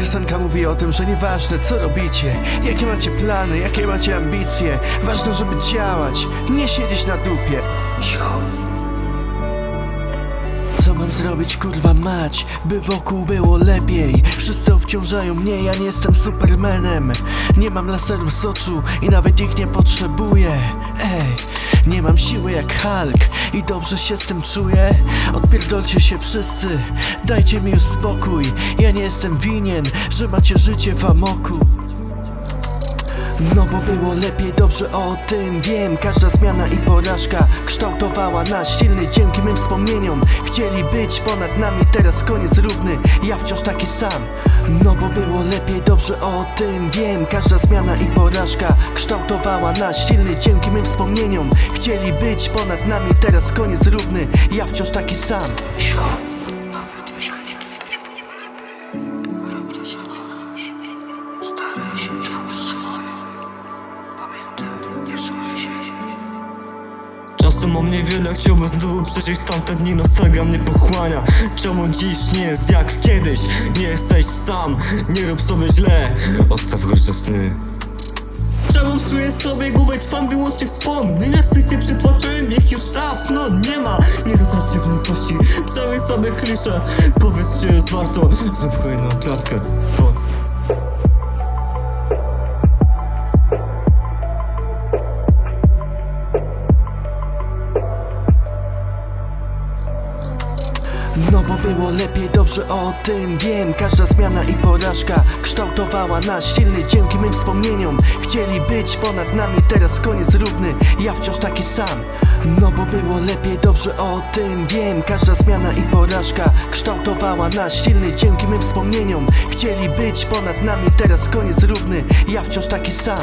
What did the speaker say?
piosenka mówi o tym, że nieważne co robicie, jakie macie plany, jakie macie ambicje, ważne, żeby działać, nie siedzieć na dupie. Co mam zrobić, kurwa mać, by wokół było lepiej. Wszyscy obciążają mnie, ja nie jestem supermanem. Nie mam laserów z oczu i nawet ich nie potrzebuję. Ej, nie mam siły jak Hulk i dobrze się z tym czuję. Odpierdolcie się wszyscy, dajcie mi już spokój. Ja nie jestem winien, że macie życie w amoku no bo było lepiej, dobrze o tym wiem. Każda zmiana i porażka kształtowała nas silny Dzięki mym wspomnieniom chcieli być ponad nami. Teraz koniec równy, ja wciąż taki sam. No bo było lepiej, dobrze o tym wiem. Każda zmiana i porażka kształtowała nas silny Dzięki mym wspomnieniom chcieli być ponad nami. Teraz koniec równy, ja wciąż taki sam Czasu mam niewiele, chciałbym znowu przejść tamte dni. Nostalgia mnie pochłania. Czemu dziś nie jest jak kiedyś? Nie jesteś sam, nie rób sobie źle. Odstaw gorsze sny. Czemu psuję sobie głowę, trwam wyłącznie wspomnień Inwestycje przytłoczyłem, ich już dawno nie ma. Nie zatraćcie w nicości, przełyj sobie klisze Powiedz, czy jest warto, zrób kolejną klatkę Fuck No bo było lepiej, dobrze o tym wiem. Każda zmiana i porażka kształtowała nas silny Dzięki mym wspomnieniom. Chcieli być ponad nami Teraz koniec równy, ja wciąż taki sam. No bo było lepiej, dobrze o tym wiem. Każda zmiana i porażka kształtowała nas silny Dzięki mym wspomnieniom. Chcieli być ponad nami Teraz koniec równy, ja wciąż taki sam